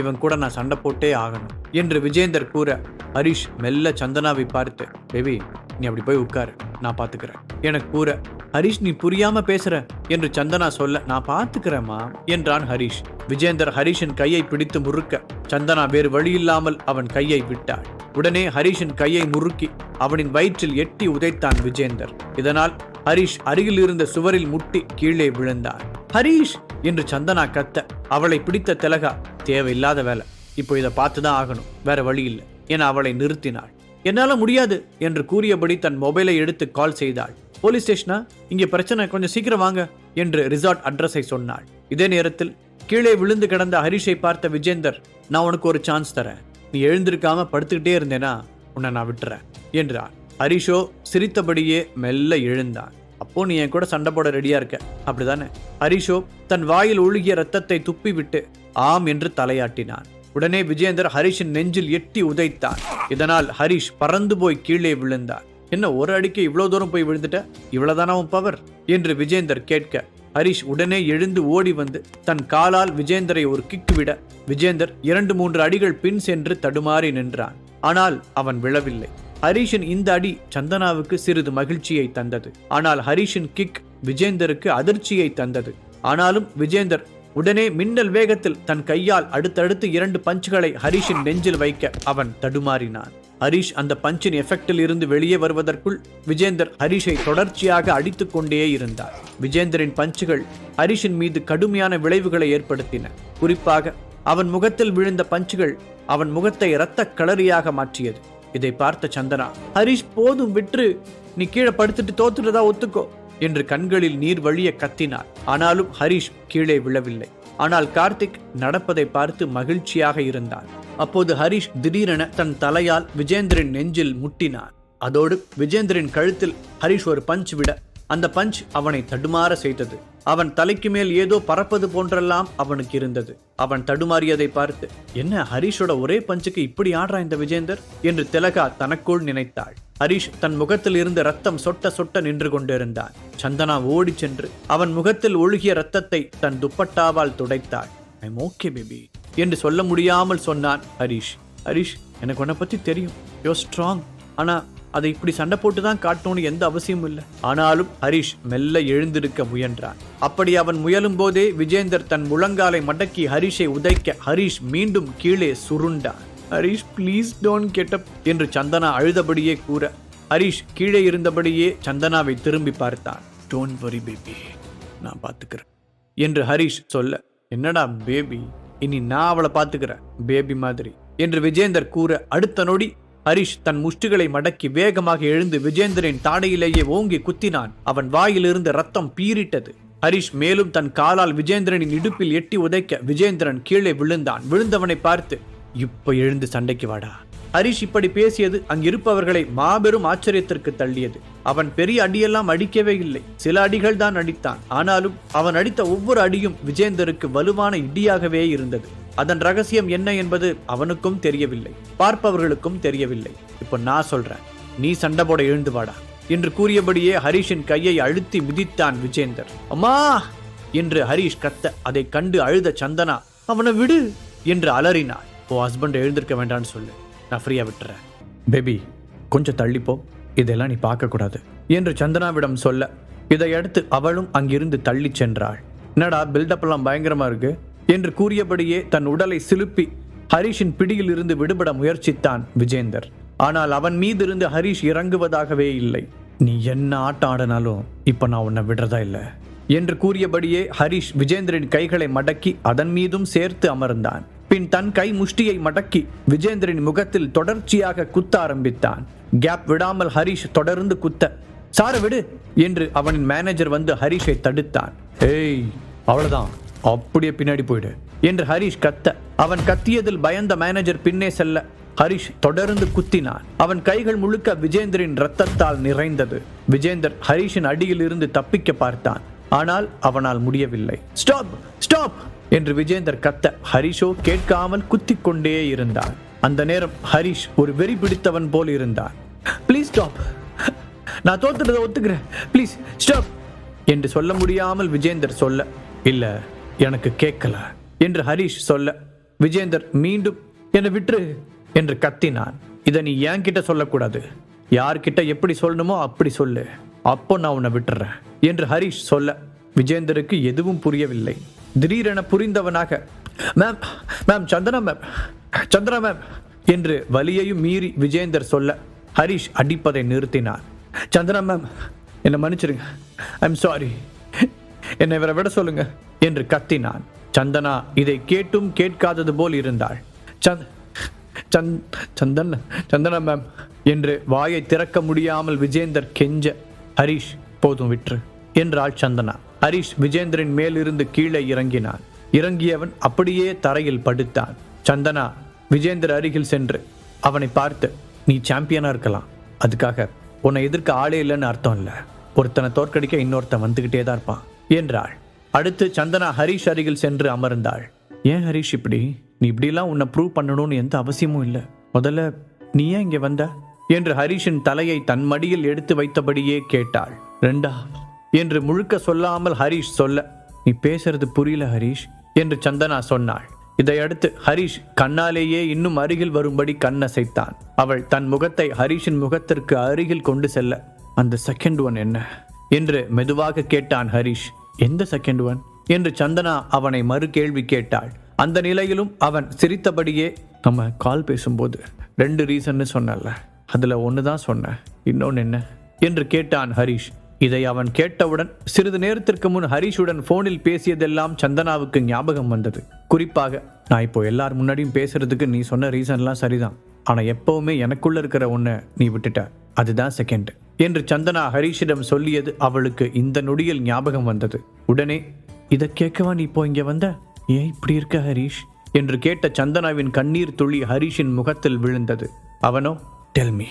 இவன் கூட நான் சண்டை போட்டே ஆகணும் என்று விஜேந்தர் கூற ஹரிஷ் மெல்ல சந்தனாவை பார்த்து பேபி நீ அப்படி போய் உட்காரு நான் பாத்துக்கிறேன். எனக்கு கூற ஹரிஷ் நீ புரியாம பேசுற என்று சந்தனா சொல்ல நான் பாத்துக்கிறேம்மா என்றான் ஹரிஷ். விஜேந்தர் ஹரிஷின் கையை பிடித்து முறுக்க சந்தனா வேறு வழியில்லாமல் அவன் கையை விட்டாள். உடனே ஹரிஷின் கையை முறுக்கி அவனின் வயிற்றில் எட்டி உதைத்தான் விஜேந்தர். இதனால் ஹரிஷ் அருகில் இருந்த சுவரில் முட்டி கீழே விழுந்தார். ஹரிஷ் என்று சந்தனா கத்த அவளை பிடித்த திலகா தேவையில்லாத வேலை. இப்போ இதை பார்த்து தான் ஆகணும் வேற வழி இல்லை என அவளை நிறுத்தினாள். என்னால முடியாது என்று கூறியபடி தன் மொபைலை எடுத்து கால் செய்தாள். போலீஸ் ஸ்டேஷனா? இங்கே பிரச்சனை கொஞ்சம் சீக்கிரம் வாங்க என்று ரிசார்ட் அட்ரஸை சொன்னாள். இதே நேரத்தில் கீழே விழுந்து கிடந்த ஹரிஷை பார்த்த விஜேந்தர் நான் உனக்கு ஒரு சான்ஸ் தரேன். நீ எழுந்திருக்காம படுத்துக்கிட்டே இருந்தேனா? உன்னை நான் விட்டுறேன் என்றார். ஹரிஷோ சிரித்தபடியே மெல்ல எழுந்தான் அப்போ நீ என் கூட சண்டை போட ரெடியா இருக்க. அப்படிதானே? ஹரிஷோ தன் வாயில் ஒழுகிய ரத்தத்தை துப்பிவிட்டு ஆம் என்று தலையாட்டினான். உடனே விஜேந்தர் ஹரிஷின் நெஞ்சில் எட்டி உதைத்தான். இதனால் ஹரிஷ் பறந்து போய் கீழே விழுந்தார் என்ன ஒரு அடிக்கு இவ்வளவு தூரம் போய் விழுந்துட்ட? இவ்வளவுதானா உன் பவர் என்று விஜேந்தர் கேட்க ஹரிஷ் உடனே எழுந்து ஓடி வந்து தன் காலால் விஜேந்தரை ஒரு கிக்கு விட விஜேந்தர் இரண்டு மூன்று அடிகள் பின் சென்று தடுமாறி நின்றான். ஆனால் அவன் விழவில்லை. ஹரிஷின் இந்த அடி சந்தனாவுக்கு சிறிது மகிழ்ச்சியை தந்தது. ஆனால் ஹரிஷின் கிக் விஜேந்தருக்கு அதிர்ச்சியை தந்தது. ஆனாலும் விஜேந்தர் உடனே மின்னல் வேகத்தில் தன் கையால் அடுத்தடுத்து இரண்டு பஞ்சுகளை ஹரிஷின் நெஞ்சில் வைக்க அவன் தடுமாறினான். ஹரிஷ் அந்த பஞ்சின் எஃபெக்டில் இருந்து வெளியே வருவதற்குள் விஜேந்தர் ஹரிஷை தொடர்ச்சியாக அடித்துக் கொண்டே இருந்தார். விஜேந்தரின் பஞ்சுகள் ஹரிஷின் மீது கடுமையான விளைவுகளை ஏற்படுத்தின. குறிப்பாக அவன் முகத்தில் விழுந்த பஞ்சுகள் அவன் முகத்தை இரத்த களரியாக மாற்றியது. இதை பார்த்த சந்தனா ஹரிஷ் போதும் விற்று நீ கீழே படுத்துட்டு தோத்துட்டதா ஒத்துக்கோ என்று கண்களில் நீர் வழிய கத்தினார். ஆனாலும் ஹரிஷ் கீழே விழவில்லை. ஆனால் கார்த்திக் நடப்பதை பார்த்து மகிழ்ச்சியாக இருந்தான் அப்போது ஹரிஷ் திடீரென தன் தலையால் விஜேந்திரன் நெஞ்சில் முட்டினார். அதோடு விஜேந்திரன் கழுத்தில் ஹரிஷ் ஒரு பஞ்ச் விட அந்த பஞ்ச் அவனை தடுமாற செய்தது. அவன் தலைக்கு மேல் ஏதோ பறப்பது போன்றெல்லாம் அவனுக்கு இருந்தது. அவன் தடுமாறியதை பார்த்து என்ன ஹரிஷோட ஒரே பஞ்சுக்கு இப்படி ஆடுறா இந்த விஜேந்தர்? என்று திலகா தனக்குள் நினைத்தாள். ஹரிஷ் தன் முகத்தில் இருந்து ரத்தம் சொட்ட சொட்ட நின்று கொண்டிருந்தான். சந்தனா ஓடி சென்று அவன் முகத்தில் ஒழுகிய ரத்தத்தை தன் துப்பட்டாவால் துடைத்தாள். ஐம் ஓகே பேபி என்று சொல்ல முடியாமல் சொன்னான் ஹரிஷ். ஹரிஷ் எனக்கு உன்னை பத்தி தெரியும். யோ ஸ்ட்ராங் ஆனா அதை இப்படி சண்டை போட்டு தான் காட்டணும்னு எந்த அவசியமும் இல்லை. ஆனாலும் ஹரிஷ் மெல்ல எழுந்திருக்க முயன்றான். அப்படி அவன் முயலும் போதே விஜேந்தர் தன் முழங்காலை மடக்கி ஹரிஷை உதைக்க ஹரிஷ் மீண்டும் கீழே சுருண்டான். ஹரிஷ் ப்ளீஸ் டோன்ட் கெட்டப் என்று சந்தனா அழுதபடியே கூற ஹரிஷ் கீழே இருந்தபடியே சந்தனாவை திரும்பி பார்த்தான். டோன்ட் வரி பேபி நான் பார்த்துக்கிறேன் என்று ஹரிஷ் சொல்ல என்னடா பேபி இனி நான் அவளை பார்த்துக்கிறேன் பேபி மாதிரி என்று விஜேந்தர் கூற அடுத்த நொடி ஹரிஷ் தன் முஷ்டிகளை மடக்கி வேகமாக எழுந்து விஜேந்தரின் தாடையிலேயே ஓங்கி குத்தினான். அவன் வாயிலிருந்து ரத்தம் பீரிட்டது ஹரிஷ் மேலும் தன் காலால் விஜேந்திரனின் இடுப்பில் எட்டி உதைக்க விஜேந்திரன் கீழே விழுந்தான். விழுந்தவனை பார்த்து இப்ப எழுந்து சண்டைக்கு வாடா. ஹரிஷ் இப்படி பேசியது அங்கிருப்பவர்களை மாபெரும் ஆச்சரியத்திற்கு தள்ளியது. அவன் பெரிய அடியெல்லாம் அடிக்கவே இல்லை. சில அடிகள் தான் அடித்தான். ஆனாலும் அவன் அடித்த ஒவ்வொரு அடியும் விஜேந்தருக்கு வலுவான இடியாகவே இருந்தது. அதன் ரகசியம் என்ன என்பது அவனுக்கும் தெரியவில்லை பார்ப்பவர்களுக்கும் தெரியவில்லை. இப்போ நான் சொல்றேன் நீ சண்டை போட எழுந்து வாடா என்று கூறியபடியே ஹரிஷின் கையை அழுத்தி மிதித்தான் விஜேந்தர். அம்மா! என்று ஹரிஷ் கத்த அதை கண்டு அழுத சந்தனா அவனை விடு என்று அலறினாள். ஓ ஹஸ்பண்ட் எழுந்திருக்க வேண்டாம்னு சொல்லு நான் ஃப்ரீயா விட்டுறேன். பேபி கொஞ்சம் தள்ளிப்போ இதெல்லாம் நீ பார்க்கக்கூடாது என்று சந்தனாவிடம் சொல்ல இதையடுத்து அவளும் அங்கிருந்து தள்ளிச் சென்றாள். என்னடா பில்டப் எல்லாம் பயங்கரமா இருக்கு? என்று கூறியபடியே தன் உடலை சிலுப்பி ஹரிஷின் பிடியில் இருந்து விடுபட முயற்சித்தான் விஜேந்தர். ஆனால் அவன் மீது இருந்து ஹரிஷ் இறங்குவதாகவே இல்லை. நீ என்ன ஆட்டம் ஆடினாலும் இப்ப நான் உன்னை விடுறதா இல்லை? என்று கூறியபடியே ஹரிஷ் விஜேந்திரின் கைகளை மடக்கி அதன் மீதும் சேர்த்து அமர்ந்தான். பின் தன் கை முஷ்டியை மடக்கி விஜேந்திரின் முகத்தில் தொடர்ச்சியாக குத்த ஆரம்பித்தான். கேப் விடாமல் ஹரீஷ் தொடர்ந்து குத்த. சார விடு என்று அவனின் மேனேஜர் வந்து ஹரிஷை தடுத்தான். ஏய் அவ்வளவுதான். அப்படியே பின்னாடி போயிடு. என்று ஹரிஷ் கத்த. அவன் கத்தியதில் பயந்த மேனேஜர் பின்னே செல்ல. ஹரிஷ் தொடர்ந்து குத்தினான். அவன் கைகள் முழுக்க விஜேந்தரின் ரத்தத்தால் நிறைந்தது. விஜேந்தர் ஹரிஷின் அடியில் இருந்து தப்பிக்க பார்த்தான். ஆனால் அவனால் முடியவில்லை. ஸ்டாப்! ஸ்டாப்! என்று விஜேந்தர் கத்த. ஹரிஷோ கேட்காமல் குத்திக் கொண்டே இருந்தான். அந்த நேரம் ஹரிஷ் ஒரு வெறி பிடித்தவன் போல் இருந்தான். ப்ளீஸ் ஸ்டாப் நான் தோத்துறதை ஒத்துக்கிறேன். ப்ளீஸ் ஸ்டாப் என்று சொல்ல முடியாமல் விஜேந்தர் சொல்ல இல்லை எனக்கு கேட்கல என்று ஹரிஷ் சொல்ல விஜேந்தர் மீண்டும் என்னை விட்டுரு என்று கத்தினான். இதை நீ என்கிட்ட சொல்லக்கூடாது. யார்கிட்ட எப்படி சொல்லணுமோ அப்படி சொல்லு. அப்போ நான் உன்னை விட்டுறேன் என்று ஹரிஷ் சொல்ல விஜேந்தருக்கு எதுவும் புரியவில்லை. திடீரென புரிந்தவனாக ma'am ma'am Chandra ma'am Chandra ma'am என்று வலியையும் மீறி விஜேந்தர் சொல்ல ஹரிஷ் அடிப்பதை நிறுத்தினார் சந்திரா மேம் என்னை மன்னிச்சிருங்க. ஐம் சாரி என்னை இவரை விட சொல்லுங்க என்று கத்தினான். சந்தனா இதை கேட்டும் கேட்காதது போல் இருந்தாள். சந்த் சந்த் சந்தன் சந்தனா மேம் என்று வாயை திறக்க முடியாமல் விஜேந்தர் கெஞ்ச ஹரிஷ் போதும் விற்று என்றாள் சந்தனா. ஹரிஷ் விஜேந்தரின் மேலிருந்து கீழே இறங்கினான். இறங்கியவன் அப்படியே தரையில் படுத்தான். சந்தனா விஜேந்தர் அருகில் சென்று அவனை பார்த்து நீ சாம்பியனா இருக்கலாம். அதுக்காக உன்னை எதிர்க்க ஆளே இல்லைன்னு அர்த்தம் இல்லை. ஒருத்தனை தோற்கடிக்க இன்னொருத்தன் வந்துகிட்டே தான் இருப்பான். என்றாள். அடுத்து சந்தனா ஹரிஷ் அருகில் சென்று அமர்ந்தாள். ஏன் ஹரிஷ் இப்படி? நீ இப்படிலாம் உன்னை ப்ரூவ் பண்ணணும்னு எந்த அவசியமும் இல்லை. முதல்ல நீ ஏன் இங்கே வந்த? என்று ஹரிஷின் தலையை தன் மடியில் எடுத்து வைத்தபடியே கேட்டாள். ரெண்டா? என்று முழுக்க சொல்லாமல் ஹரிஷ் சொல்ல நீ பேசுறது புரியல ஹரிஷ் என்று சந்தனா சொன்னாள். இதையடுத்து ஹரிஷ் கண்ணாலேயே இன்னும் அருகில் வரும்படி கண்ணசைத்தான். அவள் தன் முகத்தை ஹரிஷின் முகத்திற்கு அருகில் கொண்டு செல்ல அந்த செகண்ட் ஒன் என்ன? என்று மெதுவாக கேட்டான் ஹரிஷ். எந்த செகண்ட் ஒன் என்று சந்தனா அவனை மறு கேள்வி கேட்டாள். அந்த நிலையிலும் அவன் சிரித்தபடியே நம்ம கால் பேசும்போது ரெண்டு ரீசன்னு சொன்னல அதில் ஒன்று தான் சொன்னேன். இன்னொன்று என்ன? என்று கேட்டான் ஹரிஷ். இதை அவன் கேட்டவுடன் சிறிது நேரத்திற்கு முன் ஹரீஷுடன் ஃபோனில் பேசியதெல்லாம் சந்தனாவுக்கு ஞாபகம் வந்தது. குறிப்பாக நான் இப்போ எல்லார் முன்னாடியும் பேசுறதுக்கு நீ சொன்ன ரீசன்லாம் சரிதான். ஆனால் எப்பவுமே எனக்குள்ள இருக்கிற ஒன்று நீ விட்டுட்ட. அதுதான் செகண்ட் என்று சந்தனா ஹரீஷிடம் சொல்லியது அவளுக்கு இந்த நொடியில் ஞாபகம் வந்தது. உடனே இதை கேட்கவா நீ இப்போ இங்கே வந்த? ஏன் இப்படி இருக்க ஹரீஷ்? என்று கேட்ட சந்தனாவின் கண்ணீர் துளி ஹரிஷின் முகத்தில் விழுந்தது. அவனோ டெல் மீ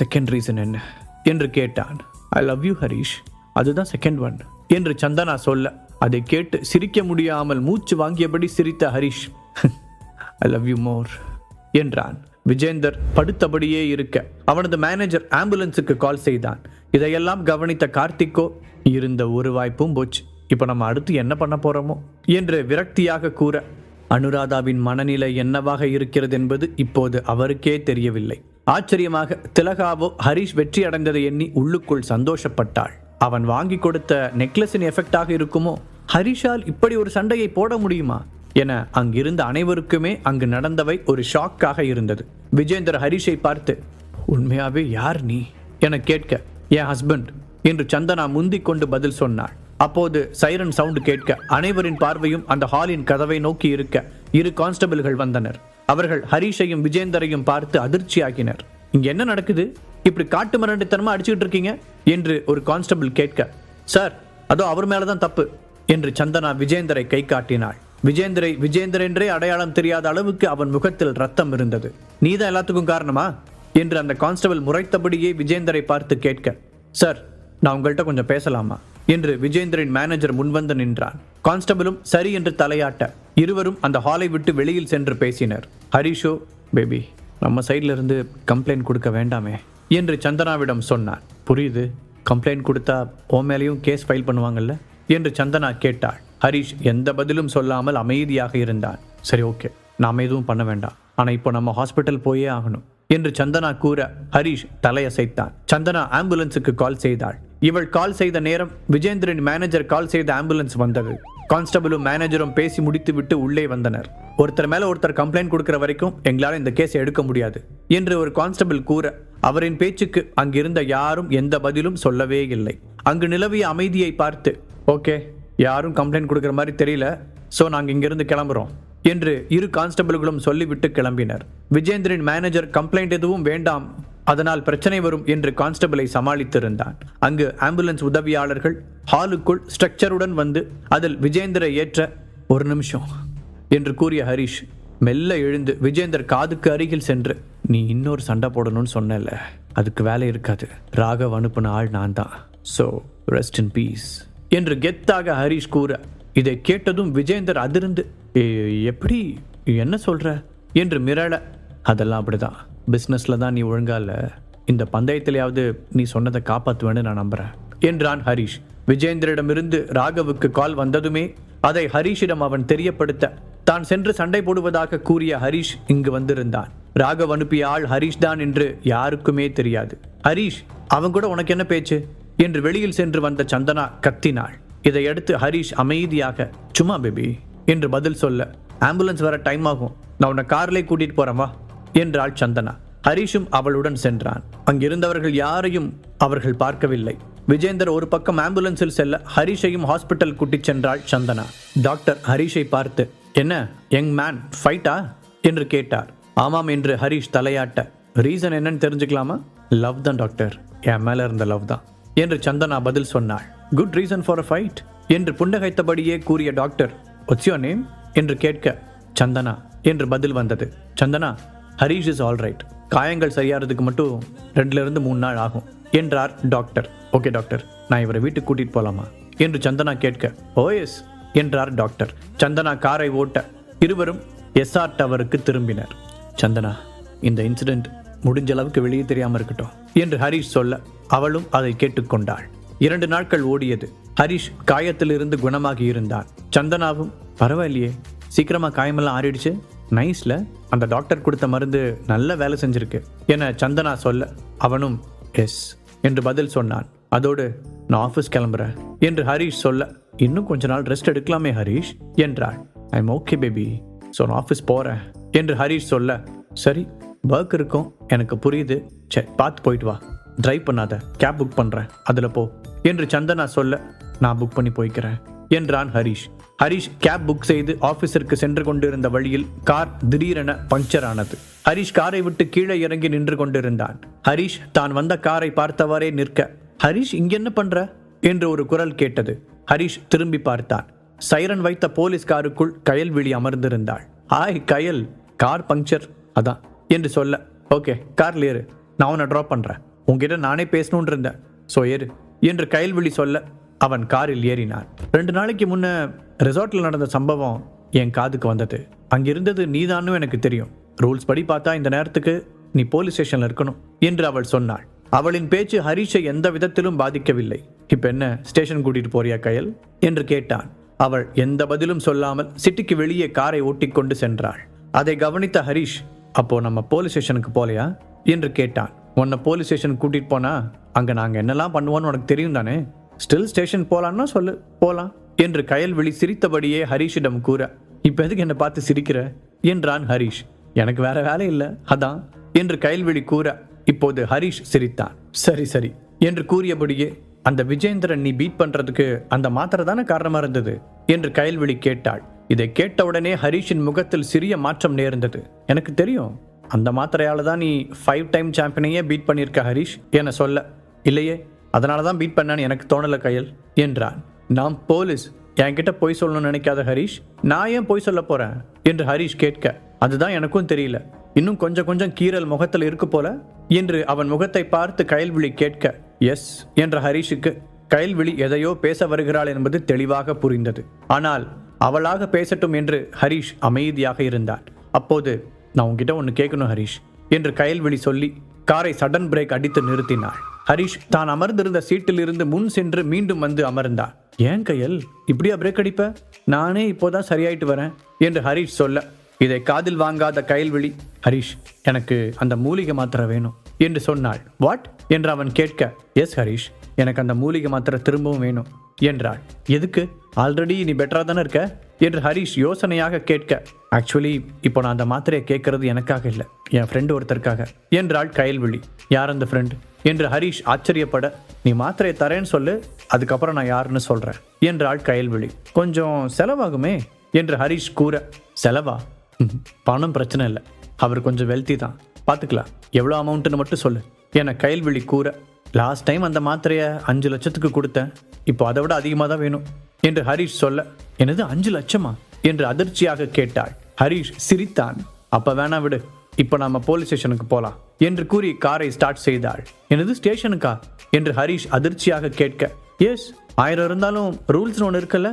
செகண்ட் ரீசன் என்ன? என்று கேட்டான். I love you Harish. அதுதான் செகண்ட் ஒன் என்று சந்தனா சொல்ல அதை கேட்டு சிரிக்க முடியாமல் மூச்சு வாங்கியபடி சிரித்த Harish I love you more என்றான். விஜேந்தர் படுத்தபடியே இருக்க அவனது மேனேஜர் ஆம்புலன்ஸுக்கு கால் செய்தான். இதையெல்லாம் கவனித்த கார்த்திக்கோ இருந்த ஒரு வாய்ப்பும் போச்சு. இப்போ நம்ம அடுத்து என்ன பண்ண போறோமோ? என்று விரக்தியாக கூற அனுராதாவின் மனநிலை என்னவாக இருக்கிறது என்பது இப்போது அவருக்கே தெரியவில்லை. ஆச்சரியமாக திலகாவோ ஹரிஷ் வெற்றி அடைந்ததை எண்ணி உள்ளுக்குள் சந்தோஷப்பட்டாள். அவன் வாங்கி கொடுத்த நெக்லஸின் எஃபெக்டாக இருக்குமோ? ஹரிஷால் இப்படி ஒரு சண்டையை போட முடியுமா? என அங்கிருந்த அனைவருக்குமே அங்கு நடந்தவை ஒரு ஷாக்காக இருந்தது. விஜேந்தர் ஹரிஷை பார்த்து உண்மையாவே யார் நீ? என கேட்க என் ஹஸ்பண்ட் என்று சந்தனா முந்தி கொண்டு பதில் சொன்னாள். அப்போது சைரன் சவுண்ட் கேட்க அனைவரின் பார்வையும் அந்த ஹாலின் கதவை நோக்கி இருக்க இரு கான்ஸ்டபிள்கள் வந்தனர். அவர்கள் ஹரிஷையும் விஜேந்தரையும் பார்த்து அதிர்ச்சியாகினர். இங்க என்ன நடக்குது? இப்படி காட்டு மிரண்டுத்தனமா அடிச்சுக்கிட்டு இருக்கீங்க? என்று ஒரு கான்ஸ்டபிள் கேட்க சார் அதோ அவர் மேலதான் தப்பு என்று சந்தனா விஜேந்தரை கை காட்டினாள். விஜேந்தரை விஜேந்தர் என்றே அடையாளம் தெரியாத அளவுக்கு அவன் முகத்தில் ரத்தம் இருந்தது. நீதான் எல்லாத்துக்கும் காரணமா? என்று அந்த கான்ஸ்டபிள் முறைத்தபடியே விஜேந்தரை பார்த்து கேட்க சார் நான் உங்கள்கிட்ட கொஞ்சம் பேசலாமா? என்று விஜேந்தரின் மேனேஜர் முன்வந்து நின்றான். கான்ஸ்டபிளும் சரி என்று தலையாட்ட இருவரும் அந்த ஹாலை விட்டு வெளியில் சென்று பேசினர். ஹரிஷோ பேபி நம்ம சைடுல இருந்து கம்ப்ளைண்ட் கொடுக்க வேண்டாமே என்று சந்தனாவிடம் சொன்னான். புரியுது கம்ப்ளைண்ட் கொடுத்தா ஓ மேலேயும் கேஸ் ஃபைல் பண்ணுவாங்கல்ல? என்று சந்தனா கேட்டாள். ஹரிஷ் எந்த பதிலும் சொல்லாமல் அமைதியாக இருந்தான். சரி ஓகே. நாம் எதுவும் பண்ண வேண்டாம். ஆனால் இப்போ நம்ம ஹாஸ்பிட்டல் போயே ஆகணும். என்று சந்தனா கூற ஹரிஷ் தலையசைத்தான். சந்தனா ஆம்புலன்ஸுக்கு கால் செய்தாள். இவள் கால் செய்த நேரம் விஜேந்திரன் மேனேஜர் கால் செய்த ஆம்புலன்ஸ் வந்தது. கான்ஸ்டபிளும் மேனேஜரும் பேசி முடித்துவிட்டு உள்ளே வந்தனர். ஒருத்தர் மேல ஒருத்தர் கம்ப்ளைண்ட் கொடுக்கிற வரைக்கும் எங்களால் இந்த கேஸை எடுக்க முடியாது என்று ஒரு கான்ஸ்டபிள் கூற அவரின் பேச்சுக்கு அங்கிருந்த யாரும் எந்த பதிலும் சொல்லவே இல்லை. அங்கு நிலவிய அமைதியை பார்த்து ஓகே யாரும் கம்ப்ளைண்ட் கொடுக்குற மாதிரி தெரியல. ஸோ நாங்கள் இங்கிருந்து கிளம்புறோம். என்று இரு கான்ஸ்டபிள்களும் சொல்லிவிட்டு கிளம்பினர். விஜேந்திரின் மேனேஜர் கம்ப்ளைண்ட் எதுவும் வேண்டாம் அதனால் பிரச்சனை வரும் என்று கான்ஸ்டபிளை சமாளித்திருந்தான். அங்கு ஆம்புலன்ஸ் உதவியாளர்கள் ஹாலுக்குள் ஸ்ட்ரக்சருடன் வந்து அதில் விஜேந்திரை ஏற்ற ஒரு நிமிஷம் என்று கூறிய ஹரிஷ் மெல்ல எழுந்து விஜேந்தர் காதுக்கு அருகில் சென்று நீ இன்னொரு சண்டை போடணும்னு சொன்னல அதுக்கு வேலை இருக்காது. ராகவ் அனுப்புன ஆள் நான் தான். ஸோ ரெஸ்ட் இன் பீஸ் என்று கெத்தாக ஹரிஷ் கூற இதை கேட்டதும் விஜேந்தர் அதிர்ந்து எப்படி என்ன சொல்ற? என்று மிரள அதெல்லாம் அப்படிதான் பிஸ்னஸ்ல தான் நீ ஒழுங்கா இல்ல இந்த பந்தயத்திலேயாவது நீ சொன்னதை காப்பாற்றுவேன்னு நான் நம்புறேன் என்றான் ஹரிஷ். விஜேந்திரிடமிருந்து ராகவுக்கு கால் வந்ததுமே அதை ஹரிஷிடம் அவன் தெரியப்படுத்த தான் சென்று சண்டை போடுவதாக கூறிய ஹரிஷ் இங்கு வந்திருந்தான். ராகவ் அனுப்பிய ஆள் ஹரிஷ் தான் என்று யாருக்குமே தெரியாது. ஹரிஷ் அவன் கூட உனக்கு என்ன பேச்சு? என்று வெளியில் சென்று வந்த சந்தனா கத்தினாள். இதையடுத்து ஹரிஷ் அமைதியாக சும்மா பேபி என்று பதில் சொல்ல. ஆம்புலன்ஸ் வர டைம் ஆகும். நான் உன்னை கார்லே கூட்டிட்டு போறேன் வா என்றாள் சந்தனா. ஹரிஷும் அவளுடன் சென்றான். அங்கிருந்தவர்கள் யாரையும் அவர்கள் பார்க்கவில்லை. விஜேந்தர் ஒரு பக்கம் ஆம்புலன்ஸில் செல்ல ஹரிஷையும் ஹாஸ்பிட்டல் கூட்டிச் சென்றாள் சந்தனா. டாக்டர் ஹரிஷை பார்த்து என்ன யங் மேன் ஃபைட்டா? என்று கேட்டார். ஆமாம் என்று ஹரிஷ் தலையாட்ட. ரீசன் என்னன்னு தெரிஞ்சுக்கலாமா? லவ் தான் டாக்டர். என் மேல இருந்த லவ் தான். என்று சந்தனா பதில் சொன்னாள். Good reason for a fight என்று புண்டகைத்தபடியே கூறிய டாக்டர். ஒட்ஸ் யோர் நேம் என்று கேட்க சந்தனா என்று பதில் வந்தது. Chandana Harish is all right. காயங்கள் சரியாகிறதுக்கு மட்டும் ரெண்டுல இருந்து மூணு நாள் ஆகும் என்றார் டாக்டர். ஓகே டாக்டர் நான் இவரை வீட்டுக்கு கூட்டிட்டு போலாமா? என்று சந்தனா கேட்க oh, ஓஎஸ் என்றார் டாக்டர். சந்தனா காரை ஓட்ட இருவரும் எஸ்ஆர் டவருக்கு திரும்பினர். சந்தனா இந்த இன்சிடென்ட் முடிஞ்ச அளவுக்கு வெளியே தெரியாமல் இருக்கட்டும். என்று ஹரிஷ் சொல்ல அவளும் அதை கேட்டுக்கொண்டாள். இரண்டு நாட்கள் ஓடியது. ஹரிஷ் காயத்திலிருந்து குணமாகி இருந்தான். சந்தனாவும் பரவாயில்லையே சீக்கிரமாக காயமெல்லாம் ஆறிடுச்சு. நைஸில் அந்த டாக்டர் கொடுத்த மருந்து நல்ல வேலை செஞ்சிருக்கு என சந்தனா சொல்ல அவனும் எஸ் என்று பதில் சொன்னான். அதோடு நான் ஆஃபீஸ் கிளம்புறேன் என்று ஹரிஷ் சொல்ல இன்னும் கொஞ்ச நாள் ரெஸ்ட் எடுக்கலாமே ஹரிஷ் என்றாள். I'm okay baby. ஸோ நான் ஆஃபீஸ் போகிறேன் என்று ஹரிஷ் சொல்ல சரி ஒர்க் இருக்கும். எனக்கு புரியுது. சே பார்த்து போயிட்டு வா. ட்ரைவ் பண்ணாத. கேப் புக் பண்ணுறேன் அதில் போ. என்று சந்தனா சொல்ல நான் புக் பண்ணி போய்க்கிறேன். என்றான் ஹரிஷ். ஹரிஷ் கேப் புக் செய்து ஆஃபீஸிற்கு சென்று கொண்டிருந்த வழியில் கார் திடீரென பஞ்சர் ஆனது. ஹரிஷ் காரை விட்டு கீழே இறங்கி நின்று கொண்டிருந்தான். ஹரிஷ் தான் வந்த காரை பார்த்தவாறே நிற்க. ஹரிஷ் இங்க என்ன பண்ற? என்று ஒரு குரல் கேட்டது. ஹரிஷ் திரும்பி பார்த்தான். சைரன் வைத்த போலீஸ் காருக்குள் கயல்விழி அமர்ந்திருந்தாள். ஆய் கயல். கார் பங்க்சர் அதான். என்று சொல்ல ஓகே கார்ல ஏறு. நான் உன்னை ட்ராப் பண்ணுறேன் உங்ககிட்ட நானே பேசணும்னு இருந்தேன். ஸோ ஏறு. என்று கயல்விழி சொல்ல அவன் காரில் ஏறினான். ரெண்டு நாளைக்கு முன்ன ரிசார்ட்டில் நடந்த சம்பவம் என் காதுக்கு வந்தது. அங்கிருந்தது நீதானும் எனக்கு தெரியும். ரூல்ஸ் படி பார்த்தா இந்த நேரத்துக்கு நீ போலீஸ் ஸ்டேஷனில் இருக்கணும் என்று அவள் சொன்னாள். அவளின் பேச்சு ஹரிஷை எந்த விதத்திலும் பாதிக்கவில்லை. இப்போ என்ன ஸ்டேஷன் கூட்டிட்டு போறியா கயல்? என்று கேட்டான். அவள் எந்த பதிலும் சொல்லாமல் சிட்டிக்கு வெளியே காரை ஓட்டிக்கொண்டு சென்றாள். அதை கவனித்த ஹரிஷ் அப்போது நம்ம போலீஸ் ஸ்டேஷனுக்கு போலையா? என்று கேட்டான். உன்னை போலீஸ் ஸ்டேஷன் கூட்டிகிட்டு போனால் அங்கே நாங்கள் என்னெல்லாம் பண்ணுவோன்னு உனக்கு தெரியும் தானே? ஸ்டில் ஸ்டேஷன் போகலான்னா சொல்லு போகலாம் என்று கயல்விழி சிரித்தபடியே ஹரிஷிடம் கூற. இப்போ எதுக்கு என்னை பார்த்து சிரிக்கிற? என்றான் ஹரிஷ். எனக்கு வேற வேலை இல்லை அதான் என்று கயல்விழி கூற. இப்போது ஹரிஷ் சிரித்தான். சரி சரி என்று கூறியபடியே அந்த விஜேந்திரன் நீ பீட் பண்றதுக்கு அந்த மாத்திரை தானே காரணமா இருந்தது? என்று கயல்விழி கேட்டாள். இதை கேட்டவுடனே ஹரிஷின் முகத்தில் சிறிய மாற்றம் நேர்ந்தது. எனக்கு தெரியும் அந்த மாத்திரையால தான் நீ ஃபைவ் டைம் சாம்பியனையே பீட் பண்ணியிருக்க ஹரீஷ் என சொல்ல. இல்லையே அதனால தான் பீட் பண்ணான்னு எனக்கு தோணல கையல் என்றான். நாம் போலீஸ் என்கிட்ட பொய் சொல்லணும்னு நினைக்காத ஹரிஷ் நான் ஏன் பொய் சொல்ல போறேன்? என்று ஹரிஷ் கேட்க. அதுதான் எனக்கும் தெரியல. இன்னும் கொஞ்சம் கொஞ்சம் கீறல் முகத்தில் இருக்கு போல என்று அவன் முகத்தை பார்த்து கயல்விழி கேட்க எஸ் என்ற ஹரிஷுக்கு கயல்விழி எதையோ பேச வருகிறாள் என்பது தெளிவாக புரிந்தது. ஆனால் அவளாக பேசட்டும் என்று ஹரிஷ் அமைதியாக இருந்தான். அப்போது நான் உன்கிட்ட ஒன்று கேட்கணும் ஹரிஷ் என்று கயல்விழி சொல்லி காரை சடன் பிரேக் அடித்து நிறுத்தினாள். ஹரிஷ் தான் அமர்ந்திருந்த சீட்டில் இருந்து முன் சென்று மீண்டும் வந்து அமர்ந்தான். ஏன் கையல்? இப்படியா பிரேக் அடிப்ப? நானே இப்போதான் சரியாயிட்டு வரேன் என்று ஹரிஷ் சொல்ல இதை காதில் வாங்காத கயல்விழி. ஹரிஷ் எனக்கு அந்த மூலிகை மாத்திரை வேணும். என்று சொன்னாள். வாட்? என்று அவன் கேட்க எஸ் ஹரிஷ் எனக்கு அந்த மூலிகை மாத்திரை திரும்பவும் வேணும். என்றாள். எதுக்கு? ஆல்ரெடி நீ பெட்டரா தானே இருக்க? என்று ஹரிஷ் யோசனையாக கேட்க ஆக்சுவலி இப்போ நான் அந்த மாத்திரையை கேட்கறது எனக்காக இல்லை. என் ஃப்ரெண்டு ஒருத்தருக்காக. என்றாள் கயல்விழி. யார் அந்த ஃப்ரெண்ட் என்று ஹரிஷ் ஆச்சரியப்பட நீ மாத்திரையை தரேன்னு சொல்லு அதுக்கப்புறம் நான் யாருன்னு சொல்றேன். என்றாள் கயல்விழி. கொஞ்சம் செலவாகுமே? என்று ஹரிஷ் கூற செலவா? பணம் பிரச்சனை இல்லை. அவர் கொஞ்சம் வெல்த்தி தான். பார்த்துக்கலாம் எவ்வளோ அமௌண்ட்டுன்னு மட்டும் சொல்லு. என கைல்வெளி கூற லாஸ்ட் டைம் அந்த மாத்திரையை அஞ்சு லட்சத்துக்கு கொடுத்தேன். இப்போ அதை விட அதிகமாக தான் வேணும். என்று ஹரிஷ் சொல்ல எனது அஞ்சு லட்சமா? என்று அதிர்ச்சியாக கேட்டாள். ஹரிஷ் சிரித்தான். அப்ப வேணா விடு. இப்போ நாம போலீஸ் ஸ்டேஷனுக்கு போகலாம் என்று கூறி காரை ஸ்டார்ட் செய்தாள். எனது ஸ்டேஷனுக்கா என்று ஹரிஷ் அதிர்ச்சியாக கேட்க எஸ் ஆயிரம் இருந்தாலும் ரூல்ஸ்னு ஒன்று இருக்குல்ல?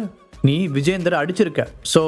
நீ விஜேந்தரை அடிச்சிருக்க. ஸோ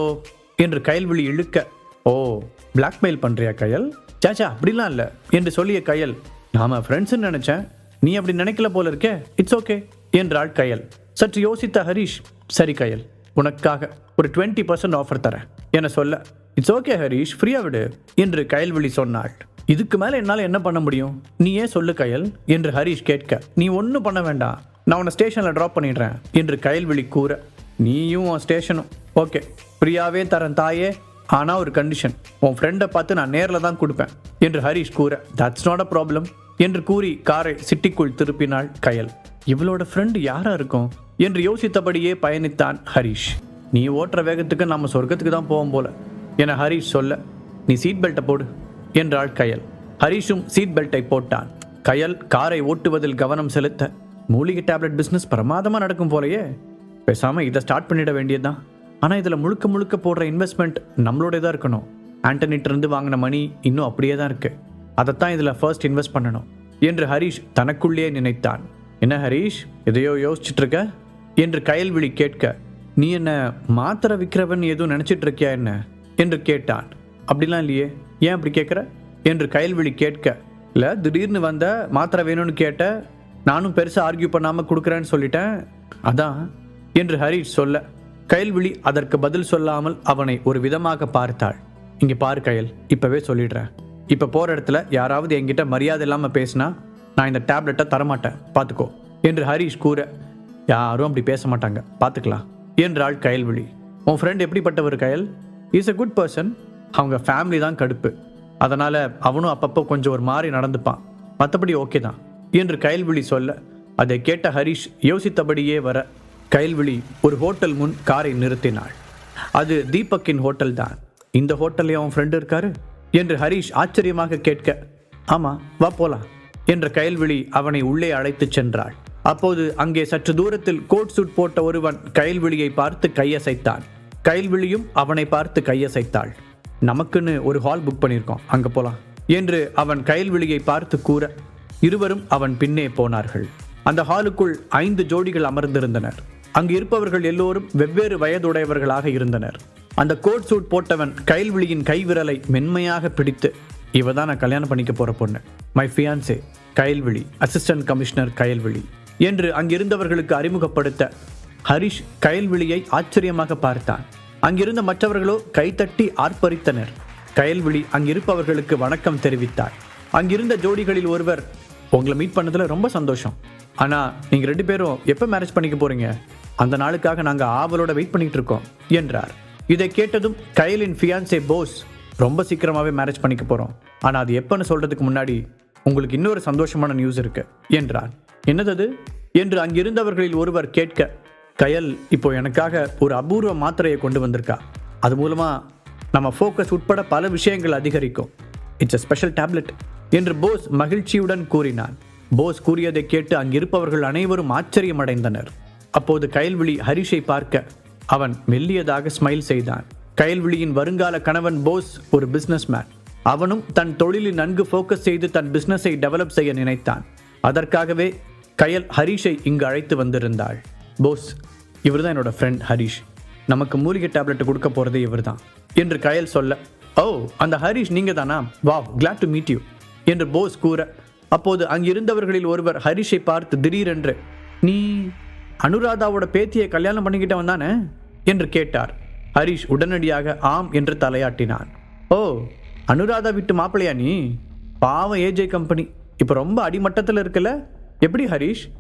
என்று கயல்விழி இழுக்க ஓ பிளாக்மெயில் பண்றியா கயல்? சாச்சா அப்படிலாம் இல்லை. என்று சொல்லிய கயல் நாம ஃப்ரெண்ட்ஸ்னு நினைச்சேன். நீ அப்படி நினைக்கல போல இருக்கே. இட்ஸ் ஓகே என்றாள் கயல். சற்று யோசித்த ஹரிஷ் சரி கயல் உனக்காக ஒரு டுவெண்ட்டி பர்சன்ட் ஆஃபர் தரேன். என சொல்ல இட்ஸ் ஓகே ஹரீஷ் ஃப்ரீயா விடு என்று கயல்விழி சொன்னாள். இதுக்கு மேல என்னால் என்ன பண்ண முடியும்? நீ ஏன் சொல்லு கயல்? என்று ஹரீஷ் கேட்க நீ ஒன்றும் பண்ண வேண்டாம். நான் உன்னை ஸ்டேஷனில் ட்ராப் பண்ணிடுறேன் என்று கயல்விழி கூற நீயும் உன் ஸ்டேஷனும். ஓகே ஃப்ரீயாவே தரேன் தாயே. ஆனால் ஒரு கண்டிஷன் உன் ஃப்ரெண்டை பார்த்து நான் நேரில் தான் கொடுப்பேன் என்று ஹரீஷ் கூற தட்ஸ் நாட் அ ப்ராப்ளம் என்று கூறி காரை சிட்டிக்குள் திருப்பினாள் கயல். இவளோட ஃப்ரெண்டு யாரா இருக்கும்? என்று யோசித்தபடியே பயணித்தான் ஹரீஷ். நீ ஓட்டுற வேகத்துக்கு நம்ம சொர்க்கத்துக்கு தான் போவோம் போல என ஹரீஷ் சொல்ல நீ சீட் பெல்ட்டை போடு என்றாள் கயல். ஹரீஷும் சீட் பெல்ட்டை போட்டான். கயல் காரை ஓட்டுவதில் கவனம் செலுத்த மூலிகை டேப்லெட் பிஸ்னஸ் பிரமாதமாக நடக்கும் போலயே. பேசாமல் இதை ஸ்டார்ட் பண்ணிட வேண்டியதுதான். ஆனால் இதில் முழுக்க முழுக்க போடுற இன்வெஸ்ட்மெண்ட் நம்மளோட இருக்கணும். ஆண்டனிட்டிருந்து வாங்கின மணி இன்னும் அப்படியே தான் இருக்குது அதைத்தான் இதில் ஃபர்ஸ்ட் இன்வெஸ்ட் பண்ணணும். என்று ஹரீஷ் தனக்குள்ளேயே நினைத்தான். என்ன ஹரீஷ் எதையோ யோசிச்சுட்டு இருக்க என்று கயல்விழி கேட்க நீ என்ன மாத்திரை விற்கிறவன் எதுவும் நினச்சிட்டு இருக்கியா என்ன? என்று கேட்டான். அப்படிலாம் இல்லையே. ஏன் அப்படி கேட்குற என்று கயல்விழி கேட்க இல்லை திடீர்னு வந்த மாத்திரை வேணும்னு கேட்ட நானும் பெருசாக ஆர்கியூ பண்ணாமல் கொடுக்குறேன்னு சொல்லிட்டேன். அதான் என்று ஹரீஷ் சொல்ல கயல்விழி அதற்கு பதில் சொல்லாமல் அவனை ஒரு விதமாக பார்த்தாள். இங்கே பாரு கயல் இப்போவே சொல்லிடுறேன். இப்போ போகிற இடத்துல யாராவது என்கிட்ட மரியாதை இல்லாமல் பேசினா நான் இந்த டேப்லெட்டை தரமாட்டேன். பார்த்துக்கோ. என்று ஹரீஷ் கூற யாரும் அப்படி பேச மாட்டாங்க. பார்த்துக்கலாம். என்றாள் கயல்விழி. உன் ஃப்ரெண்ட் எப்படிப்பட்டவர் Kayal? Is a good person அவங்க ஃபேமிலி தான் கடுப்பு. அதனால் அவனும் அப்பப்போ கொஞ்சம் ஒரு மாதிரி நடந்துப்பான். மற்றபடி ஓகே தான். என்று கயல்விழி சொல்ல அதை கேட்ட ஹரீஷ் யோசித்தபடியே வர கைல்விழி ஒரு ஹோட்டல் முன் காரை நிறுத்தினாள். அது தீபக்கின் ஹோட்டல் தான். இந்த ஹோட்டல்லே அவன் ஃப்ரெண்டு இருக்காரு? என்று ஹரீஷ் ஆச்சரியமாக கேட்க ஆமா வா போலாம். என்ற கயல்விழி அவனை உள்ளே அழைத்துச் சென்றாள். அப்போது அங்கே சற்று தூரத்தில் கோட் சூட் போட்ட ஒருவன் கயல்விழியை பார்த்து கையசைத்தான். கயல்விழியும் அவனை பார்த்து கையசைத்தாள். நமக்குன்னு ஒரு ஹால் புக் பண்ணியிருக்கோம். அங்க போலாம். என்று அவன் கயல்விழியை பார்த்து கூற இருவரும் அவன் பின்னே போனார்கள். அந்த ஹாலுக்குள் ஐந்து ஜோடிகள் அமர்ந்திருந்தனர். அங்கு இருப்பவர்கள் எல்லோரும் வெவ்வேறு வயதுடையவர்களாக இருந்தனர். அந்த கோட் சூட் போட்டவன் கைல்விழியின் கைவிரலை மென்மையாக பிடித்து இவ தான் நான் கல்யாணம் பண்ணிக்க போற பொண்ணு. My fiancee Kayalvizhi assistant commissioner Kayalvizhi என்று அங்கிருந்தவர்களுக்கு அறிமுகப்படுத்த ஹரிஷ் கயல்விழியை ஆச்சரியமாக பார்த்தான். அங்கிருந்த மற்றவர்களோ கைத்தட்டி ஆர்ப்பரித்தனர். கயல்விழி அங்கிருப்பவர்களுக்கு வணக்கம் தெரிவித்தார். அங்கிருந்த ஜோடிகளில் ஒருவர் உங்களை மீட் பண்ணதுல ரொம்ப சந்தோஷம். ஆனா நீங்க ரெண்டு பேரும் எப்ப மேரேஜ் பண்ணிக்க போறீங்க? அந்த நாளுக்காக நாங்கள் ஆவலோட வெயிட் பண்ணிகிட்டு இருக்கோம் என்றார். இதை கேட்டதும் கயலின் ஃபியான்சே போஸ் ரொம்ப சீக்கிரமாகவே மேரேஜ் பண்ணிக்க போகிறோம் ஆனால் அது எப்போன்னு சொல்கிறதுக்கு முன்னாடி உங்களுக்கு இன்னொரு சந்தோஷமான நியூஸ் இருக்கு என்றார். என்னதது? என்று அங்கிருந்தவர்களில் ஒருவர் கேட்க கயல் இப்போ எனக்காக ஒரு அபூர்வ மாத்திரையை கொண்டு வந்திருக்கா. அது மூலமாக நம்ம ஃபோக்கஸ் உட்பட பல விஷயங்கள் அதிகரிக்கும். இட்ஸ் அ ஸ்பெஷல் டேப்லெட் என்று போஸ் மகிழ்ச்சியுடன் கூறினான் போஸ் கூறியதை கேட்டு அங்கிருப்பவர்கள் அனைவரும் ஆச்சரியமடைந்தனர். அப்போது கயல்விழி ஹரிஷை பார்க்க அவன் மெல்லியதாக ஸ்மைல் செய்தான். கயல்விழியின் வருங்கால கணவன் போஸ் ஒரு பிசினஸ்மேன் அவனும் தன் தொழிலில் நன்கு ஃபோக்கஸ் செய்து தன் பிஸ்னஸை டெவலப் செய்ய நினைத்தான். அதற்காகவே கயல் ஹரிஷை இங்கு அழைத்து வந்திருந்தாள். போஸ் இவர்தான் என்னோட ஃப்ரெண்ட் ஹரிஷ். நமக்கு மூலிகை டேப்லெட் கொடுக்க போறதே இவர்தான் என்று கயல் சொல்ல ஓ அந்த ஹரிஷ் நீங்க தானா வா கிளாட் டு மீட் யூ என்று போஸ் கூற அப்போது அங்கிருந்தவர்களில் ஒருவர் ஹரிஷை பார்த்து திடீரென்று நீ அனுராதாவோட பேத்தியை கல்யாணம் பண்ணிக்கிட்டவன் தானே? என்று கேட்டார். ஹரிஷ் உடனடியாக ஆம் என்று தலையாட்டினான். ஓ அனுராதா விட்டு மாப்பிள்ளையா நீ? பாவம் ஏஜே கம்பெனி. இப்போ ரொம்ப அடிமட்டத்தில் இருக்குல்ல? எப்படி ஹரிஷ்?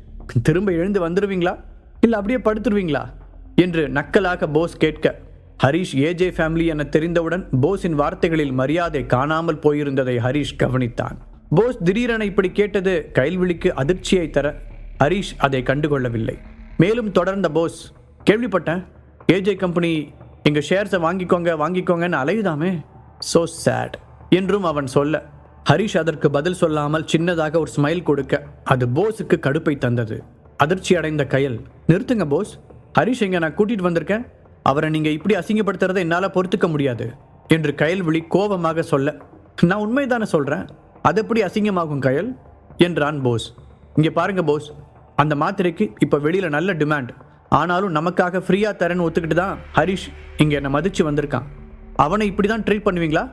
திரும்ப எழுந்து வந்துடுவீங்களா இல்லை அப்படியே படுத்துருவீங்களா? என்று நக்கலாக போஸ் கேட்க ஹரிஷ் ஏஜே ஃபேமிலி என தெரிந்தவுடன் போஸின் வார்த்தைகளில் மரியாதை காணாமல் போயிருந்ததை ஹரிஷ் கவனித்தான். போஸ் திடீரென இப்படி கேட்டது கைல்விழிக்கு அதிர்ச்சியை தர ஹரிஷ் அதை கண்டுகொள்ளவில்லை. மேலும் தொடர்ந்த போஸ். கேள்விப்பட்டேன். ஏஜே கம்பெனி எங்கள் ஷேர்ஸை வாங்கிக்கோங்க வாங்கிக்கோங்கன்னு அலையுதாமே? ஸோ சேட் என்றும் அவன் சொல்ல. ஹரிஷ் அதற்கு பதில் சொல்லாமல் சின்னதாக ஒரு ஸ்மைல் கொடுக்க அது போஸுக்கு கடுப்பை தந்தது. அதிர்ச்சி அடைந்த கயல் நிறுத்துங்க போஸ். ஹரிஷ் எங்க நான் கூட்டிட்டு வந்திருக்கேன். அவரை நீங்க இப்படி அசிங்கப்படுத்துறதை என்னால் பொறுத்துக்க முடியாது என்று கயல்விழி கோபமாக சொல்ல. நான் உண்மைதானே சொல்றேன். அது எப்படி அசிங்கமாகும் கயல்? என்றான் போஸ். இங்கே பாருங்க போஸ். அந்த மாத்திரைக்கு இப்போ வெளியில் நல்ல டிமாண்ட் ஆனாலும் நமக்காக ஃப்ரீயாக தரேன்னு ஒத்துக்கிட்டு தான் ஹரிஷ் இங்கே என்னை மதிச்சு வந்திருக்கான். அவனை இப்படி தான் ட்ரீட் பண்ணுவீங்களா?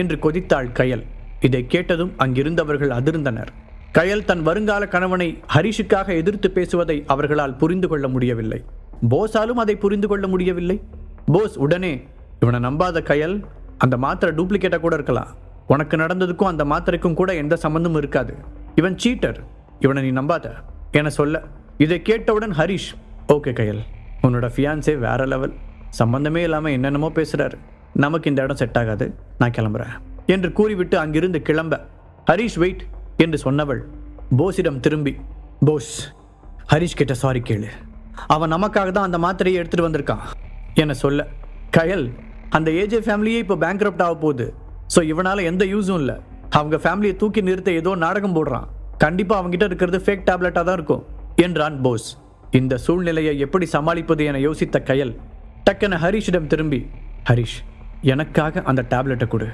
என்று கொதித்தாள் கயல். இதை கேட்டதும் அங்கிருந்தவர்கள் அதிர்ந்தனர். கயல் தன் வருங்கால கணவனை ஹரிஷுக்காக எதிர்த்து பேசுவதை அவர்களால் புரிந்து கொள்ள முடியவில்லை. போஸாலும் அதை புரிந்து கொள்ள முடியவில்லை. போஸ் உடனே இவனை நம்பாத கயல் அந்த மாத்திரை டூப்ளிகேட்டாக கூட இருக்கலாம். உனக்கு நடந்ததுக்கும் அந்த மாத்திரைக்கும் கூட எந்த சம்மந்தமும் இருக்காது. இவன் சீட்டர் இவனை நீ நம்பாத. என சொல்ல இதை கேட்டவுடன் ஹரிஷ் ஓகே கையல் உன்னோட ஃபியான்ஸே வேற லெவல் சம்பந்தமே இல்லாமல் என்னென்னமோ பேசுகிறாரு நமக்கு இந்த இடம் செட் ஆகாது. நான் கிளம்புறேன். என்று கூறிவிட்டு அங்கிருந்து கிளம்ப. ஹரிஷ் வெயிட் என்று சொன்னவள் போஸிடம் திரும்பி போஸ் ஹரிஷ் கிட்ட சாரி கேளு. அவன் நமக்காக தான் அந்த மாத்திரையை எடுத்துட்டு வந்திருக்கான். என சொல்ல கயல் அந்த ஏஜே ஃபேமிலியே இப்போ பேங்க்ரப்ட் ஆக போகுது. ஸோ இவனால் எந்த யூஸும் இல்லை. அவங்க ஃபேமிலியை தூக்கி நிறுத்த ஏதோ நாடகம் போடுறான். கண்டிப்பா அவங்ககிட்ட இருக்கிறது ஃபேக் டேப்லெட்டாக தான் இருக்கும் என்றான் போஸ். இந்த சூழ்நிலையை எப்படி சமாளிப்பது என யோசித்த கயல். டக்கென ஹரிஷிடம் திரும்பி ஹரிஷ் எனக்காக அந்த டேப்லெட்டை கொடு.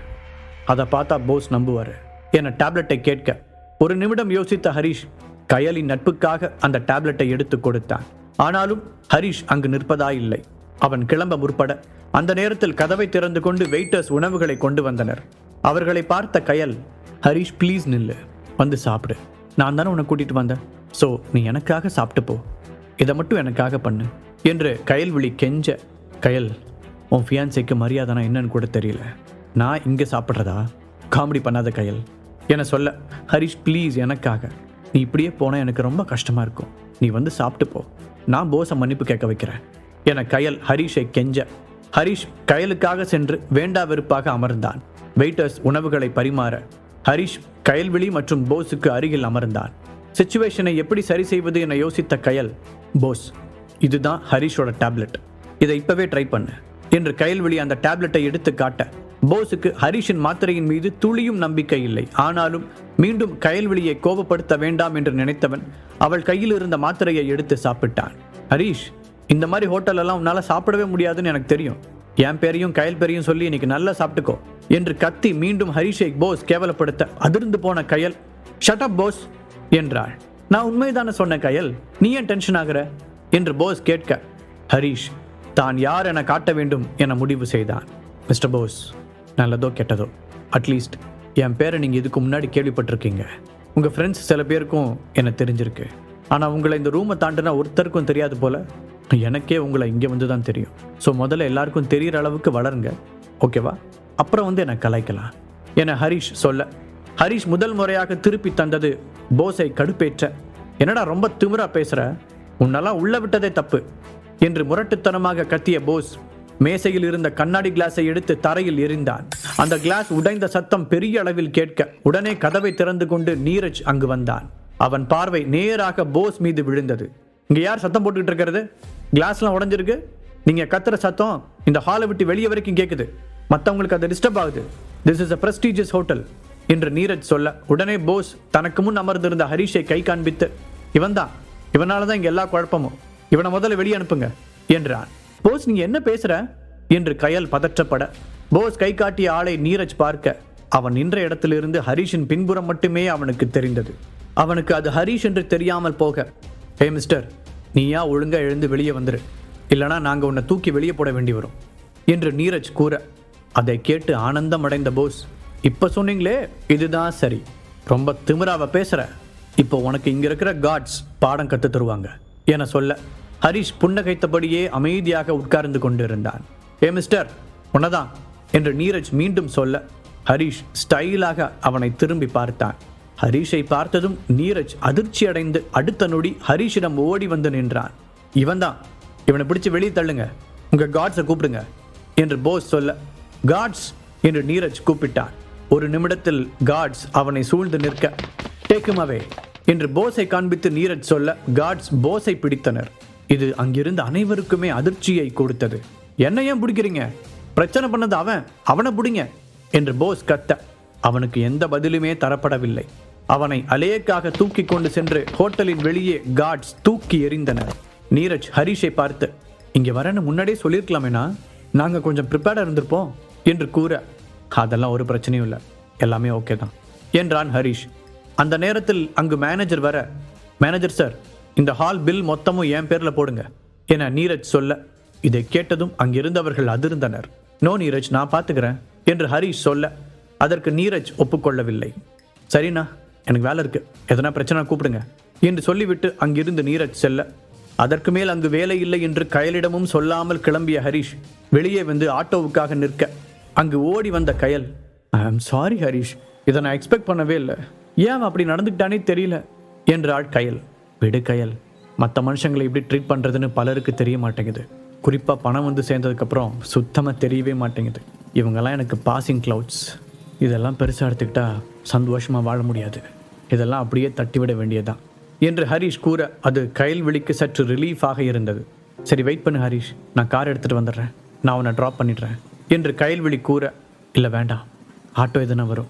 அதை பார்த்தா போஸ் நம்புவார். என டேப்லெட்டை கேட்க ஒரு நிமிடம் யோசித்த ஹரிஷ் கயலின் நட்புக்காக அந்த டேப்லெட்டை எடுத்து கொடுத்தான். ஆனாலும் ஹரிஷ் அங்கு நிற்பதா இல்லை. அவன் கிளம்ப முற்பட அந்த நேரத்தில் கதவை திறந்து கொண்டு வெயிட்டர்ஸ் உணவுகளை கொண்டு வந்தனர். அவர்களை பார்த்த கயல் ஹரிஷ் ப்ளீஸ் நில்லு. வந்து சாப்பிடு. நான் தானே உன்னை கூட்டிட்டு வந்தேன். ஸோ நீ எனக்காக சாப்பிட்டு போ. இதை மட்டும் எனக்காக பண்ணு. என்று கயல் விழி கெஞ்ச கயல் உன் ஃபியான்சைக்கு மரியாதைனா என்னன்னு கூட தெரியல. நான் இங்கே சாப்பிட்றதா? காமெடி பண்ணாத கயல். என சொல்ல ஹரிஷ் ப்ளீஸ் எனக்காக. நீ இப்படியே போனால் எனக்கு ரொம்ப கஷ்டமாக இருக்கும். நீ வந்து சாப்பிட்டு போ. நான் போஸை மன்னிப்பு கேட்க வைக்கிறேன். என கயல் ஹரிஷை கெஞ்ச. ஹரிஷ் கயலுக்காக சென்று வேண்டா வெறுப்பாக அமர்ந்தான். வெயிட்டர்ஸ் உணவுகளை பரிமாற ஹரிஷ் கயல்விழி மற்றும் போஸுக்கு அருகில் அமர்ந்தான் சுச்சுவேஷனை எப்படி சரி செய்வது என யோசித்த கயல் போஸ் இதுதான் ஹரிஷோட டேப்லெட். இதை இப்பவே ட்ரை பண்ணு என்று கயல்விழி அந்த டேப்லெட்டை எடுத்து காட்ட போஸுக்கு ஹரிஷின் மாத்திரையின் மீது துளியும் நம்பிக்கை இல்லை. ஆனாலும் மீண்டும் கயல்விழியை கோபப்படுத்த வேண்டாம் என்று நினைத்தவன் அவள் கையில் இருந்த மாத்திரையை எடுத்து சாப்பிட்டான். ஹரிஷ் இந்த மாதிரி ஹோட்டலெல்லாம் உன்னால் சாப்பிடவே முடியாதுன்னு எனக்கு தெரியும். என் பேரையும் கயல் பேரையும் சொல்லி இன்னைக்கு நல்லா சாப்பிட்டுக்கோ என்று கத்தி மீண்டும் ஹரிஷேக் போஸ் கேவலப்படுத்த அதிர்ந்து போன கயல் ஷட்டப் போஸ் என்றாள். நான் உண்மைதானே சொன்ன கயல் நீ ஏன் டென்ஷன் ஆகுற? என்று போஸ் கேட்க ஹரிஷ் தான் யார் என காட்ட வேண்டும் என முடிவு செய்தான். மிஸ்டர் போஸ் நல்லதோ கெட்டதோ அட்லீஸ்ட் என் பேரை நீங்கள் இதுக்கு முன்னாடி கேள்விப்பட்டிருக்கீங்க. உங்கள் ஃப்ரெண்ட்ஸ் சில பேருக்கும் எனக்கு தெரிஞ்சிருக்கு. ஆனால் உங்களை இந்த ரூமை தாண்டினா ஒருத்தருக்கும் தெரியாது போல எனக்கே உங்களை இங்கே வந்து தான் தெரியும். ஸோ முதல்ல எல்லாருக்கும் தெரிகிற அளவுக்கு வளருங்க. ஓகேவா அப்புறம் வந்து என்னை கலாய்க்கலாம். என ஹரிஷ் சொல்ல. ஹரிஷ் முதல் முறையாக திருப்பி தந்தது போஸை கடுப்பேற்ற. என்னடா ரொம்ப திமிரா பேசுகிற உன்னெல்லாம் உள்ள விட்டதே தப்பு. என்று முரட்டுத்தனமாக கத்திய போஸ் மேசையில் இருந்த கண்ணாடி கிளாஸை எடுத்து தரையில் எறிந்தான். அந்த கிளாஸ் உடைந்த சத்தம் பெரிய அளவில் கேட்க உடனே கதவை திறந்து கொண்டு நீரஜ் அங்கு வந்தான். அவன் பார்வை நேராக போஸ் மீது விழுந்தது. இங்க யார் சத்தம் போட்டுக்கிட்டு இருக்கிறது? கிளாஸ்லாம் உடஞ்சிருக்கு. நீங்கள் கத்துற சத்தம் இந்த ஹாலை விட்டு வெளியே வரைக்கும் கேட்குது மற்றவங்களுக்கு அது டிஸ்டர்ப் ஆகுது. This is a prestigious hotel என்று நீரஜ் சொல்ல உடனே போஸ் தனக்கு முன் அமர்ந்திருந்த ஹரிஷை கை காண்பித்து இவன்தான். இவனால தான் இங்கே எல்லா குழப்பமும். இவனை முதல்ல வெளியே அனுப்புங்க என்றான். போஸ் நீ என்ன பேசுற? என்று கயல் பதற்றப்பட போஸ் கை காட்டிய ஆளை நீரஜ் பார்க்க அவன் நின்ற இடத்திலிருந்து ஹரிஷின் பின்புறம் மட்டுமே அவனுக்கு தெரிந்தது. அவனுக்கு அது ஹரிஷ் என்று தெரியாமல் போக ஹே மிஸ்டர் நீயா ஒழுங்காக எழுந்து வெளியே வந்துரு. இல்லைனா நாங்கள் உன்னை தூக்கி வெளியே போட வேண்டி வரும். என்று நீரஜ் கூற அதை கேட்டு ஆனந்தம் அடைந்த போஸ். இப்போ சொன்னீங்களே இதுதான் சரி. ரொம்ப திமிராவை பேசுகிற இப்போ உனக்கு இங்கே இருக்கிற காட்ஸ் பாடம் கற்று தருவாங்க. என சொல்ல ஹரிஷ் புன்னகைத்தபடியே அமைதியாக உட்கார்ந்து கொண்டிருந்தான். ஏ மிஸ்டர் உன்னதான். என்று நீரஜ் மீண்டும் சொல்ல ஹரிஷ் ஸ்டைலாக அவனை திரும்பி பார்த்தான். ஹரிஷை பார்த்ததும் நீரஜ் அதிர்ச்சி அடைந்து அடுத்த நொடி ஹரீஷிடம் ஓடி வந்து நின்றான். இவன்தான். இவனை பிடிச்சி வெளியே தள்ளுங்க. உங்க காட்ஸை கூப்பிடுங்க என்று போஸ் சொல்ல காட்ஸ் என்று நீரஜ் கூப்பிட்டான். ஒரு நிமிடத்தில் காட்ஸ் அவனை சூழ்ந்து நிற்க டேக்கும் அவே என்று போஸை காண்பித்து நீரஜ் சொல்ல காட்ஸ் போஸை பிடித்தனர். இது அங்கிருந்த அனைவருக்குமே அதிர்ச்சியை கொடுத்தது. என்ன ஏன் பிடிக்கிறீங்க? பிரச்சனை பண்ணது அவன். அவனை பிடிங்க என்று போஸ் கத்த அவனுக்கு எந்த பதிலுமே தரப்படவில்லை. அவனை அலேக்காக தூக்கி கொண்டு சென்று ஹோட்டலின் வெளியே காட்ஸ் தூக்கி எறிந்தனர். நீரஜ் ஹரிஷை பார்த்து இங்க வரேன்னு முன்னாடியே சொல்லியிருக்கலாமேனா நாங்க கொஞ்சம் ப்ரிப்பேர்டா இருந்திருப்போம் என்று கூற அதெல்லாம் ஒரு பிரச்சனையும் இல்லை. எல்லாமே ஓகே தான் என்றான் ஹரிஷ். அந்த நேரத்தில் அங்கு மேனேஜர் வர மேனேஜர் சார் இந்த ஹால் பில் மொத்தமும் என் பேரில் போடுங்க என நீரஜ் சொல்ல இதை கேட்டதும் அங்கிருந்தவர்கள் அதிர்ந்தனர். நோ நீரஜ் நான் பார்த்துக்கிறேன் என்று ஹரிஷ் சொல்ல அதற்கு நீரஜ் ஒப்புக்கொள்ளவில்லை. சரிண்ணா எனக்கு வேலை இருக்குது எதனா பிரச்சனை கூப்பிடுங்க. என்று சொல்லிவிட்டு அங்கிருந்து நீரஜ் செல்ல அதற்கு மேல் அங்கு வேலை இல்லை என்று கயலிடமும் சொல்லாமல் கிளம்பிய ஹரிஷ் வெளியே வந்து ஆட்டோவுக்காக நிற்க. அங்கு ஓடி வந்த கயல் ஐ ஆம் சாரி ஹரிஷ் இதை நான் எக்ஸ்பெக்ட் பண்ணவே இல்லை. ஏன் அப்படி நடந்துக்கிட்டானே தெரியல. என்றாள் கயல் விடு கயல் மற்ற மனுஷங்களை எப்படி ட்ரீட் பண்ணுறதுன்னு பலருக்கு தெரிய மாட்டேங்குது. குறிப்பாக பணம் வந்து சேர்ந்ததுக்கப்புறம் சுத்தமாக தெரியவே மாட்டேங்குது. இவங்கெல்லாம் எனக்கு பாசிங் க்ளவுட்ஸ் இதெல்லாம் பெருசாக எடுத்துக்கிட்டா சந்தோஷமாக வாழ முடியாது. இதெல்லாம் அப்படியே தட்டிவிட வேண்டியதுதான். என்று ஹரிஷ் கூற அது கயல்விழிக்கு சற்று ரிலீஃபாக இருந்தது. சரி வெயிட் பண்ணு ஹரிஷ். நான் கார் எடுத்துகிட்டு வந்துடுறேன். நான் உன்னை ட்ராப் பண்ணிடுறேன். என்று கயல்விழி கூற இல்லை வேண்டாம். ஆட்டோ எதுனா வரும்.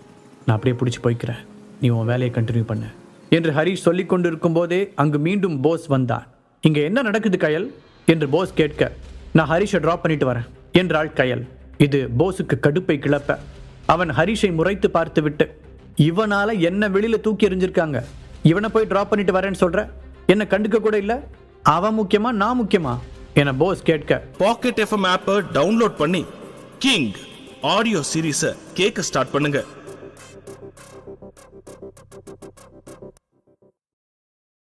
நான் அப்படியே பிடிச்சி போய்க்கிறேன். நீ உன் வேலையை கண்டினியூ பண்ணு. என்று ஹரிஷ் சொல்லிக் கொண்டிருக்கும் போதே அங்கு மீண்டும் போஸ் வந்தான். இங்கே என்ன நடக்குது கயல் என்று போஸ் கேட்க நான் ஹரிஷை ட்ராப் பண்ணிட்டு வரேன் என்றாள் கயல் இது போஸுக்கு கடுப்பை கிளப்ப அவன் ஹரிஷை முறைத்து பார்த்துவிட்டு இவனால என்னை வெளியில் தூக்கி எறிஞ்சிருக்காங்க. இவனை போய் ட்ராப் பண்ணிட்டு வரேன்னு சொல்கிற என்னை கண்டுக்க கூட இல்லை? அவன் முக்கியமா நான் முக்கியமா? என போஸ் கேட்க. பாக்கெட் எஃப்எம் ஆப்பை டவுன்லோட் பண்ணி கிங் ஆடியோ சீரீஸை கேட்க ஸ்டார்ட் பண்ணுங்க.